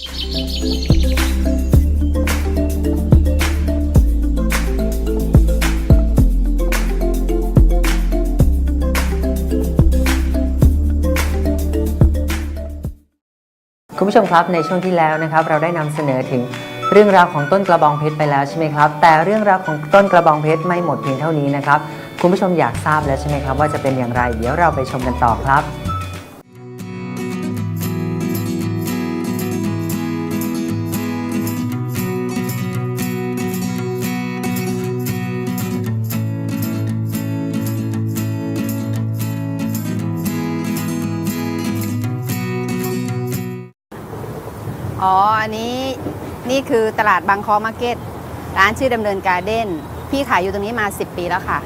คุณผู้ชมครับในช่วงที่แล้วนะครับ เราได้นำเสนอถึงเรื่องราวของต้นกระบองเพชรไปแล้วใช่ไหมครับ แต่เรื่องราวของต้นกระบองเพชรไม่หมดเพียงเท่านี้นะครับ คุณผู้ชมอยากทราบแล้วใช่ไหมครับ ว่าจะเป็นอย่างไร เดี๋ยวเราไปชมกันต่อครับ นี่คือตลาดบางคอมาร์เก็ตร้านชื่อดำเนินการ์เด้นพี่ขายอยู่ตรงนี้มา 10 ปีแล้วค่ะ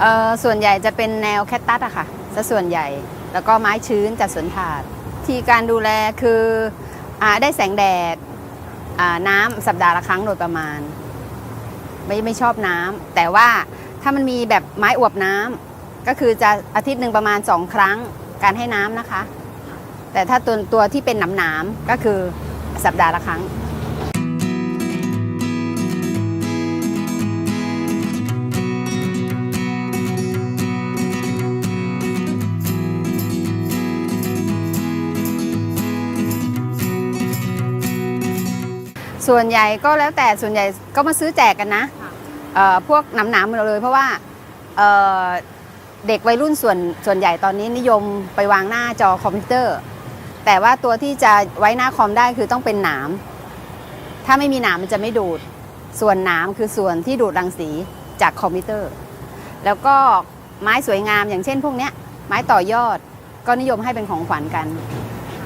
เอ่อส่วนใหญ่จะเป็นแนวแคตตัสอะค่ะซะส่วนใหญ่แล้วก็ไม้ชื้นจากสวนถาด ที่การดูแลคืออาได้แสงแดดอ่าน้ำสัปดาห์ละครั้งโดยประมาณ ไม่ไม่ชอบน้ำแต่ว่าถ้ามันมีแบบไม้อวบน้ำก็คือจะอาทิตย์หนึ่งประมาณ2ครั้งการให้น้ำนะคะ แต่ถ้าตัวตัวที่เป็นหนามๆก็คือสัปดาห์ละครั้ง ส่วนใหญ่ก็แล้วแต่ส่วนใหญ่ก็มาซื้อแจกกันนะเอ่อพวกหนามๆมดเลย เพราะว่าเอ่อเด็กวัยรุ่นส่วนส่วนใหญ่ตอนนี้นิยมไปวางหน้าจอคอมพิวเตอร์ แต่ว่าตัวที่จะไว้หน้าคอมได้คือต้องเป็นหนาม ถ้าไม่มีหนามมันจะไม่ดูด ส่วนหนามคือส่วนที่ดูดรังสีจากคอมพิวเตอร์ แล้วก็ไม้สวยงามอย่างเช่นพวกเนี้ยไม้ต่อยอดก็นิยมให้เป็นของขวัญกัน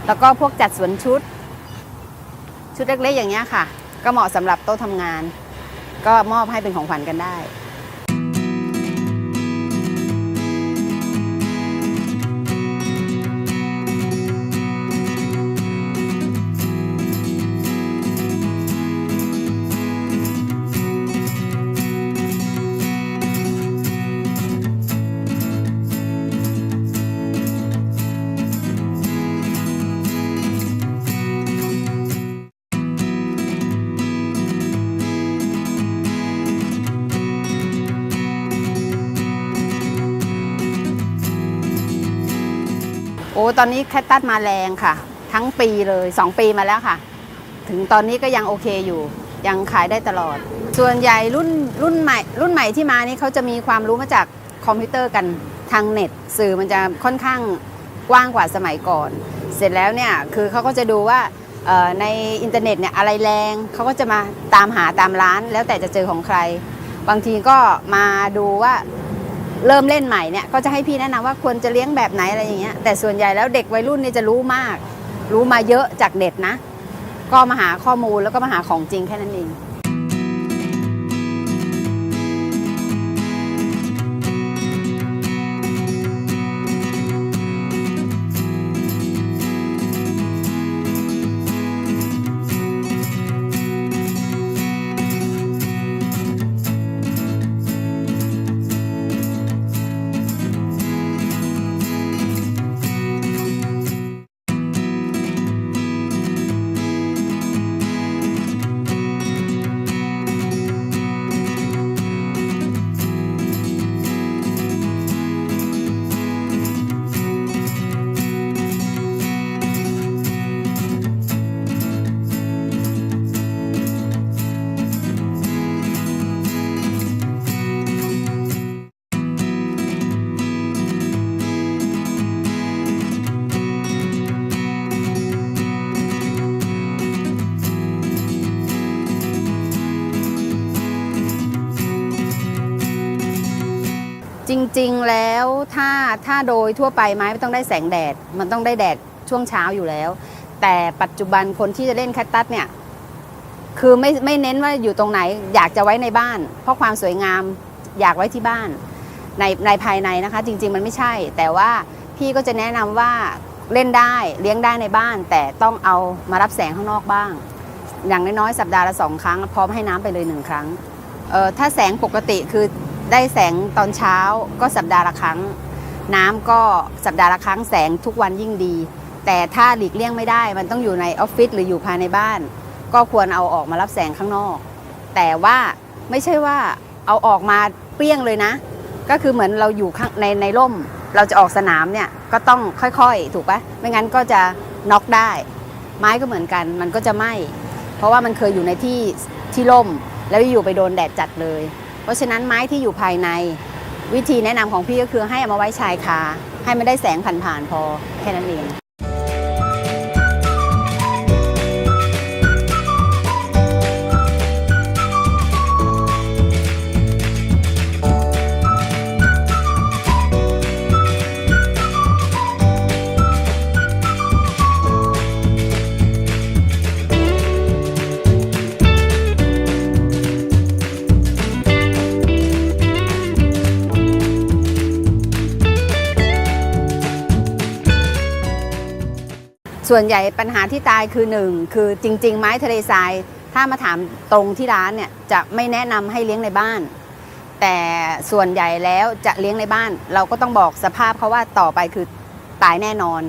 แล้วก็พวกจัดสวนชุด ชุดเล็กๆอย่างเงี้ยค่ะ ก็เหมาะสำหรับโต๊ะทำงาน ก็มอบให้เป็นของขวัญกันได้ อ้ตอนนี้แคตตัสมาแรงค่ะ ทั้งปีเลย 2 ปีมาแล้วค่ะ ถึงตอนนี้ก็ยังโอเคอยู่ ยังขายได้ตลอด ส่วนใหญ่รุ่นรุ่นใหม่ รุ่นใหม่ที่มานี่เขาจะมีความรู้มาจากคอมพิวเตอร์กันทางเน็ต สื่อมันจะค่อนข้างกว้างกว่าสมัยก่อน เสร็จแล้วเนี่ยคือเขาก็จะดูว่าในอินเทอร์เน็ตเนี่ยอะไรแรงเขาก็จะมาตามหาตามร้าน แล้วแต่จะเจอของใคร บางทีก็มาดูว่า เริ่มเล่นใหม่เนี่ยก็จะให้พี่แนะนำว่าควรจะเลี้ยงแบบไหนอะไรอย่างเงี้ยแต่ส่วนใหญ่แล้วเด็กวัยรุ่นเนี่ยจะรู้มาก รู้มาเยอะจากเด็ดนะ ก็มาหาข้อมูลแล้วก็มาหาของจริงแค่นั้นเอง ริง ๆ แล้วถ้าถ้าโดยทั่วไปไม้ไม่ต้องได้แสงแดด มันต้องได้แดดช่วงเช้าอยู่แล้ว แต่ปัจจุบันคนที่จะเล่นแคตตัสเนี่ย คือไม่ไม่เน้นว่าอยู่ตรงไหน อยากจะไว้ในบ้าน เพราะความสวยงามอยากไว้ที่บ้าน ในในภายในนะคะ จริง ๆ มันไม่ใช่ แต่ว่าพี่ก็จะแนะนำว่าเล่นได้เลี้ยงได้ในบ้าน แต่ต้องเอามารับแสงข้างนอกบ้าง อย่างน้อยๆสัปดาห์ละสองครั้ง พร้อมให้น้ำไปเลยหนึ่งครั้งเอ่อถ้าแสงปกติคือ ได้แสงตอนเช้าก็สัปดาห์ละครั้ง น้ำก็สัปดาห์ละครั้งแสงทุกวันยิ่งดี แต่ถ้าหลีกเลี่ยงไม่ได้ มันต้องอยู่ในออฟฟิศหรืออยู่ภายในบ้าน ก็ควรเอาออกมารับแสงข้างนอก แต่ว่าไม่ใช่ว่าเอาออกมาเปรี้ยงเลยนะ ก็คือเหมือนเราอยู่ข้างในในร่ม เราจะออกสนามเนี่ยก็ต้องค่อยๆ ถูกปะไม่งั้นก็จะน็อกได้ ไม้ก็เหมือนกัน มันก็จะไหม้เพราะว่ามันเคยอยู่ในที่ที่ร่ม แล้วอยู่ไปโดนแดดจัดเลย ราะฉะนั้นไม้ที่อยู่ภายในวิธีแนะนำของพี่ก็คือให้เอามาไว้ชายคาให้มันได้แสงผ่านๆพอแค่นั้นเอง ส่วนใหญ่ปัญหาที่ตายคือหนึ่งคือจริง ๆ ไม้ทะเลทราย ถ้ามาถามตรงที่ร้านเนี่ยจะไม่แนะนำให้เลี้ยงในบ้าน แต่ส่วนใหญ่แล้วจะเลี้ยงในบ้าน เราก็ต้องบอกสภาพเขาว่าต่อไปคือตายแน่นอน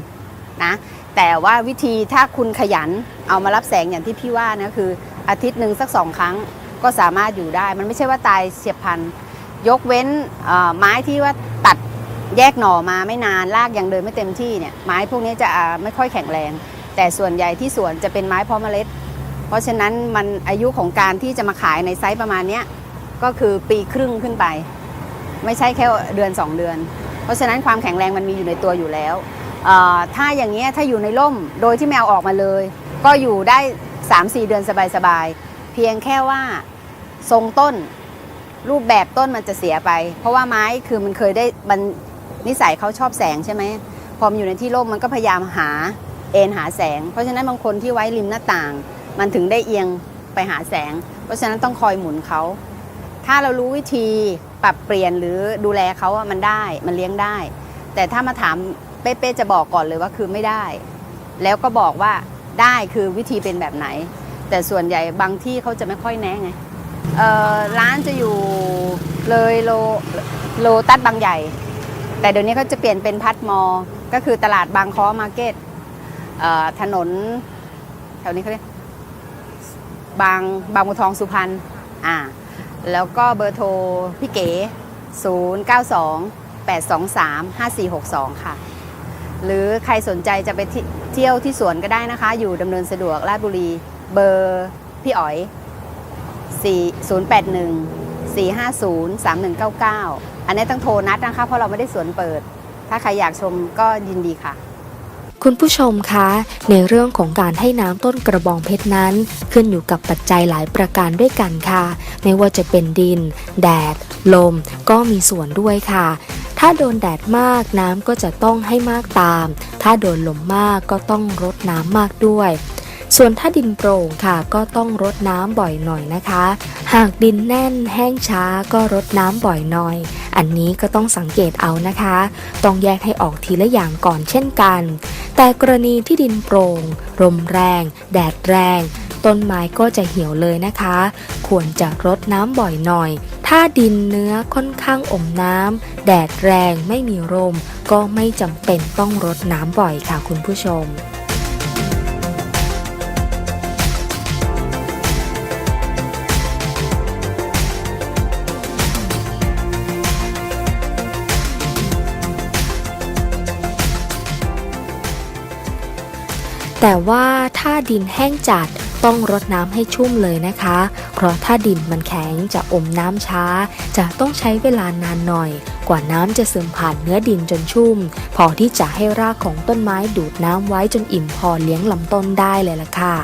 นะแต่ว่าวิธีถ้าคุณขยันเอามารับแสงอย่างที่พี่ว่านะคืออาทิตย์หนึ่งสักสองครั้งก็สามารถอยู่ได้ มันไม่ใช่ว่าตายเฉียบพลันยกเว้นไม้ที่ว่าตัด แยกหน่อมาไม่นานรากยังเดินไม่เต็มที่เนี่ยไม้พวกนี้จะไม่ค่อยแข็งแรง แต่ส่วนใหญ่ที่สวนจะเป็นไม้เพาะเมล็ด เพราะฉะนั้นมันอายุของการที่จะมาขายในไซส์ประมาณนี้ก็คือปีครึ่งขึ้นไป ไม่ใช่แค่เดือน 2 เดือน เพราะฉะนั้นความแข็งแรงมันมีอยู่ในตัวอยู่แล้วถ้าอย่างเงี้ถ้าอยู่ในร่มโดยที่แมวออกมาเลย ก็อยู่ได้ 3-4 เดือนสบายๆเพียงแค่ว่าทรงต้นรูปแบบต้นมันจะเสียไป เพราะว่าไม้คือมันเคยได้มัน นิสัยเขาชอบแสงใช่ไหมพอมนอยู่ในที่ร่มมันก็พยายามหาเอนหาแสง เพราะฉะนั้นบางคนที่ไว้ริมหน้าต่าง มันถึงได้เอียงไปหาแสง เพราะฉะนั้นต้องคอยหมุนเขา ถ้าเรารู้วิธีปรับเปลี่ยนหรือดูแลเขาอะมันได้มันเลี้ยงได้ แต่ถ้ามาถามเป๊ะๆจะบอกก่อนเลยว่าคือไม่ได้ แล้วก็บอกว่าได้คือวิธีเป็นแบบไหน แต่ส่วนใหญ่บางที่เขาจะไม่ค่อยแนะไงเอ่อร้านจะอยู่เลยโลโลตัดบางใหญ่ แต่เดี๋ยวนี้เขาจะเปลี่ยนเป็นพัดมอ ก็คือตลาดบางค้อมาร์เก็ตถนนแถวนี้เขาเรียกบางบางบัวทองสุพรรณอ่าแล้วก็เบอร์โทรพี่เก๋ 0 9 2 8 2 3 5 4 6 2 ค่ะ หรือใครสนใจจะไปเที่ยวที่สวนก็ได้นะคะ อยู่ดำเนินสะดวกราชบุรี เบอร์พี่อ๋อย081 450 3199 อันนี้ต้องโทรนัดนะคะ เพราะเราไม่ได้สวนเปิด ถ้าใครอยากชมก็ยินดีค่ะ คุณผู้ชมคะ ในเรื่องของการให้น้ำต้นกระบองเพชรนั้น ขึ้นอยู่กับปัจจัยหลายประการด้วยกันค่ะ ไม่ว่าจะเป็นดิน แดด ลม ก็มีส่วนด้วยค่ะถ้าโดนแดดมากน้ำก็จะต้องให้มากตาม ถ้าโดนลมมากก็ต้องรดน้ำมากด้วย ส่วนถ้าดินโปร่งค่ะ ก็ต้องรดน้ำบ่อยหน่อยนะคะ หากดินแน่นแห้งช้าก็รดน้ำบ่อยหน่อย อันนี้ก็ต้องสังเกตเอานะคะ ต้องแยกให้ออกทีละอย่างก่อนเช่นกัน แต่กรณีที่ดินโปร่งลมแรง แดดแรง ต้นไม้ก็จะเหี่ยวเลยนะคะ ควรจะรดน้ำบ่อยหน่อย ถ้าดินเนื้อค่อนข้างอมน้ำแดดแรงไม่มีลมก็ไม่จำเป็นต้องรดน้ำบ่อยค่ะคุณผู้ชม แต่ว่าถ้าดินแห้งจัดต้องรดน้ำให้ชุ่มเลยนะคะ เพราะถ้าดินมันแข็งจะอมน้ำช้า จะต้องใช้เวลานานหน่อย กว่าน้ำจะซึมผ่านเนื้อดินจนชุ่ม พอที่จะให้รากของต้นไม้ดูดน้ำไว้จนอิ่มพอเลี้ยงลำต้นได้เลยล่ะค่ะ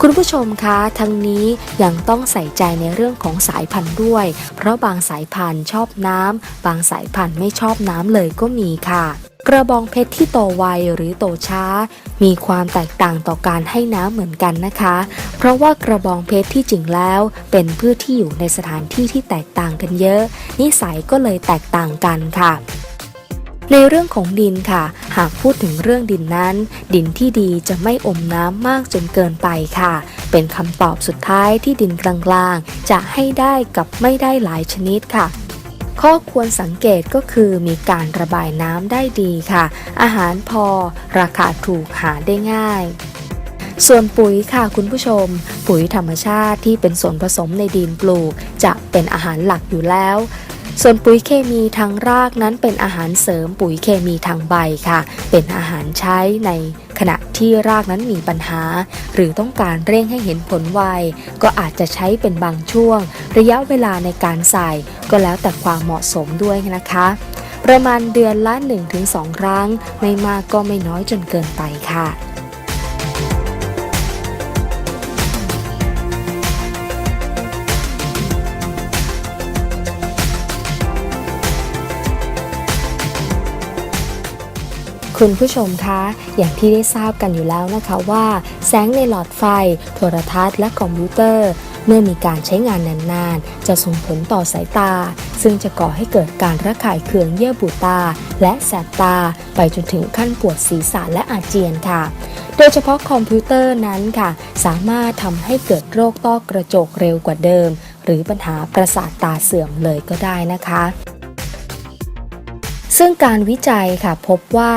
คุณผู้ชมคะทั้งนี้ยังต้องใส่ใจในเรื่องของสายพันธุ์ด้วย เพราะบางสายพันธุ์ชอบน้ำบางสายพันธุ์ไม่ชอบน้ำเลยก็มีค่ะ กระบองเพชรที่โตไวหรือโตช้า มีความแตกต่างต่อการให้น้ำเหมือนกันนะคะ เพราะว่ากระบองเพชรที่จริงแล้วเป็นพืชที่อยู่ในสถานที่ที่แตกต่างกันเยอะ นิสัยก็เลยแตกต่างกันค่ะในเรื่องของดินค่ะ หากพูดถึงเรื่องดินนั้น ดินที่ดีจะไม่อมน้ำมากจนเกินไปค่ะ เป็นคำตอบสุดท้ายที่ดินกลางๆ จะให้ได้กับไม่ได้หลายชนิดค่ะ ข้อควรสังเกตก็คือมีการระบายน้ำได้ดีค่ะ อาหารพอ ราคาถูกหาได้ง่าย ส่วนปุ๋ยค่ะคุณผู้ชม ปุ๋ยธรรมชาติที่เป็นส่วนผสมในดินปลูก จะเป็นอาหารหลักอยู่แล้ว ส่วนปุ๋ยเคมีทางรากนั้นเป็นอาหารเสริมปุ๋ยเคมีทางใบค่ะ เป็นอาหารใช้ในขณะที่รากนั้นมีปัญหา หรือต้องการเร่งให้เห็นผลไวก็อาจจะใช้เป็นบางช่วง ระยะเวลาในการใส่ ก็แล้วแต่ความเหมาะสมด้วยนะคะ ประมาณเดือนละ 1-2 ครั้ง ไม่มากก็ไม่น้อยจนเกินไปค่ะ คุณผู้ชมคะ อย่างที่ได้ทราบกันอยู่แล้วนะคะว่า แสงในหลอดไฟ โทรทัศน์และคอมพิวเตอร์ เมื่อมีการใช้งานนานๆ จะส่งผลต่อสายตา ซึ่งจะก่อให้เกิดการระคายเคืองเยื่อบุตา และแสบตา ไปจนถึงขั้นปวดศีรษะและอาเจียนค่ะโดยเฉพาะคอมพิวเตอร์นั้นค่ะ สามารถทำให้เกิดโรคต้อกระจกเร็วกว่าเดิม หรือปัญหาประสาทตาเสื่อมเลยก็ได้นะคะ ซึ่งการวิจัยค่ะพบว่า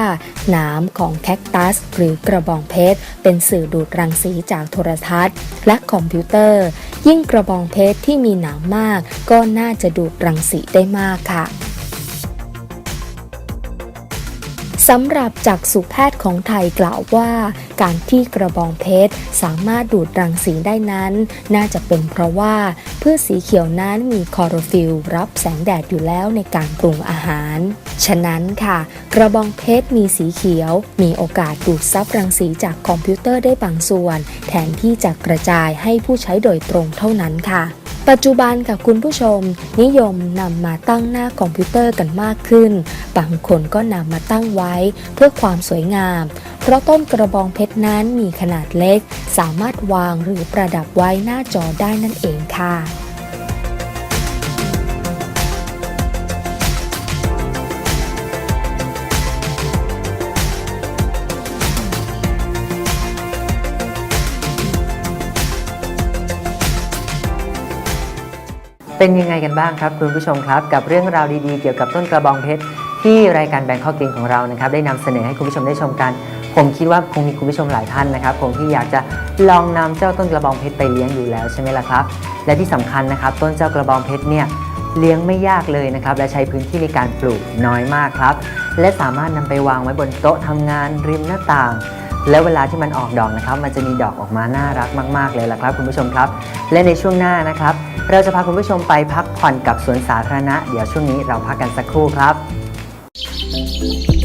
หนามของแคคตัส หรือกระบองเพชร เป็นสื่อดูดรังสีจากโทรทัศน์ และคอมพิวเตอร์ ยิ่งกระบองเพชรที่มีหนามมาก ก็น่าจะดูดรังสีได้มากค่ะ สำหรับจากสุแพทย์ของไทยกล่าวว่า การที่กระบองเพชรสามารถดูดรังสีได้นั้น น่าจะเป็นเพราะว่าพืชสีเขียวนั้นมีคลอโรฟิลล์รับแสงแดดอยู่แล้วในการปรุงอาหาร ฉะนั้นค่ะ กระบองเพชรมีสีเขียว มีโอกาสดูดซับรังสีจากคอมพิวเตอร์ได้บางส่วน แทนที่จะกระจายให้ผู้ใช้โดยตรงเท่านั้นค่ะ ปัจจุบันกับคุณผู้ชม นิยมนำมาตั้งหน้าคอมพิวเตอร์กันมากขึ้น บางคนก็นำมาตั้งไว้เพื่อความสวยงาม เพราะต้นกระบองเพชรนั้นมีขนาดเล็ก สามารถวางหรือประดับไว้หน้าจอได้นั่นเองค่ะ เป็นยังไงกันบ้างครับคุณผู้ชมครับ กับเรื่องราวดีๆ เกี่ยวกับต้นกระบองเพชรที่รายการแบงคอกกินของเรานะครับได้นำเสนอให้คุณผู้ชมได้ชมกัน ผมคิดว่าคงมีคุณผู้ชมหลายท่านนะครับคงที่อยากจะลองนำเจ้าต้นกระบองเพชรไปเลี้ยงอยู่แล้วใช่ไหมล่ะครับ และที่สำคัญนะครับ ต้นเจ้ากระบองเพชรเนี่ยเลี้ยงไม่ยากเลยนะครับและใช้พื้นที่ในการปลูกน้อยมากครับ และสามารถนำไปวางไว้บนโต๊ะทำงานริมหน้าต่าง แล้วเวลาที่มันออกดอกนะครับ มันจะมีดอกออกมาน่ารักมาก ๆ เลยล่ะครับ คุณผู้ชมครับ และในช่วงหน้านะครับ เราจะพาคุณผู้ชมไปพักผ่อนกับสวนสาธารณะ เดี๋ยวช่วงนี้เราพักกันสักครู่ครับ